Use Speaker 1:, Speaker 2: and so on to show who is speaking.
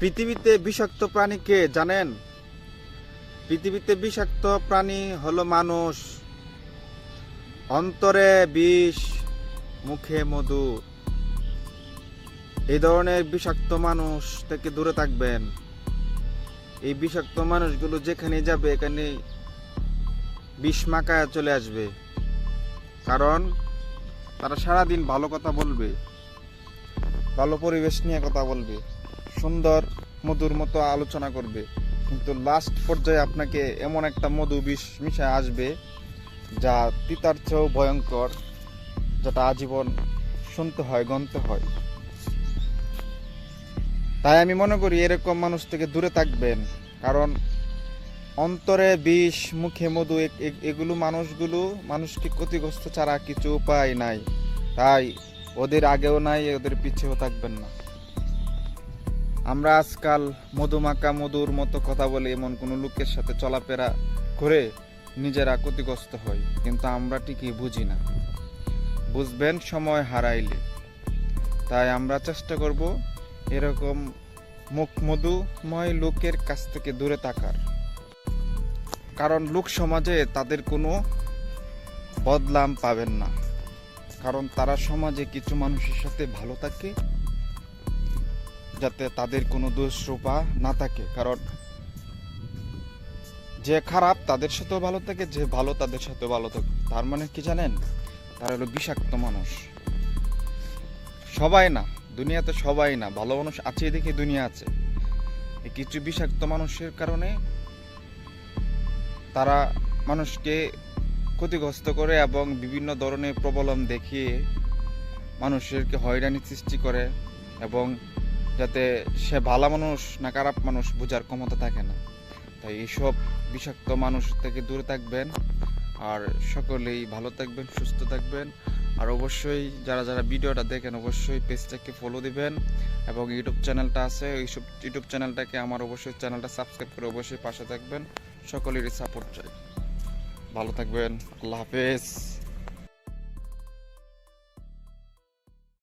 Speaker 1: পৃথিবীতে বিষাক্ত প্রাণী কে জানেন? পৃথিবীতে বিষাক্ত প্রাণী হলো মানুষ। অন্তরে বিষ, মুখে মধু। এই ধরনের বিষাক্ত মানুষ থেকে দূরে থাকবেন। এই বিষাক্ত মানুষগুলো যেখানে যাবে এখানে বিষ মাকায় চলে আসবে। কারণ তারা সারাদিন ভালো কথা বলবে, ভালো পরিবেশ নিয়ে কথা বলবে। সুন্দর মধুর মতো আলোচনা করবে। কিন্তু লাস্ট পর্যায়ে আপনাকে এমন একটা মধু বিষ মিশায় আসবে, যা তিতার চেয়েও ভয়ঙ্কর, যেটা আজীবন শুনতে হয় গনতে হয়। তাই আমি মনে করি এরকম মানুষ থেকে দূরে থাকবেন, কারণ অন্তরে বিষ, মুখে মধু এগুলো মানুষগুলো মানুষকে ক্ষতিগ্রস্ত ছাড়া কিছু উপায় নাই। তাই ওদের আগেও নাই, ওদের পিছেও থাকবেন না। আমরা আজকাল মধুমাকা মধুর মতো কথা বলে, এমন কোনো লোকের সাথে চলাফেরা করে নিজেরা ক্ষতিগ্রস্ত হই, কিন্তু আমরা ঠিকই বুঝি না। বুঝবেন, সময় হারাইলে। তাই আমরা চেষ্টা করব এরকম মুখ মধুময় লোকের কাছ থেকে দূরে থাকার। কারণ লোক সমাজে তাদের কোনো বদলাম পাবেন না। কারণ তারা সমাজে কিছু মানুষের সাথে ভালো থাকে যাতে তাদের কোনো দোষরূপা না থাকে। কারণ যে খারাপ তাদের সাথেও ভালো থাকে, যে ভালো তাদের সাথেও ভালো থাকে। তার মানে কি জানেন? তারা হলো বিষাক্ত মানুষ। সবাই না, দুনিয়াতে সবাই না, ভালো মানুষ আছে দেখে দুনিয়া আছে। কিছু বিষাক্ত মানুষের কারণে তারা মানুষকে ক্ষতিগ্রস্ত করে এবং বিভিন্ন ধরনের প্রবলম দেখিয়ে মানুষেরকে হয়রানি সৃষ্টি করে এবং যাতে সে ভালো মানুষ না খারাপ মানুষ বোঝার ক্ষমতা থাকে না। তাই এইসব বিষাক্ত মানুষ থেকে দূরে থাকবেন আর সকলেই ভালো থাকবেন, সুস্থ থাকবেন। আর অবশ্যই যারা যারা ভিডিওটা দেখেন, অবশ্যই পেজটাকে ফলো দিবেন এবং ইউটিউব চ্যানেলটা আছে। এইসব ইউটিউব চ্যানেলটাকে আমার অবশ্যই চ্যানেলটা সাবস্ক্রাইব করে অবশ্যই পাশে থাকবেন। সকলেরই সাপোর্ট চাই। ভালো থাকবেন। আল্লাহ হাফেজ।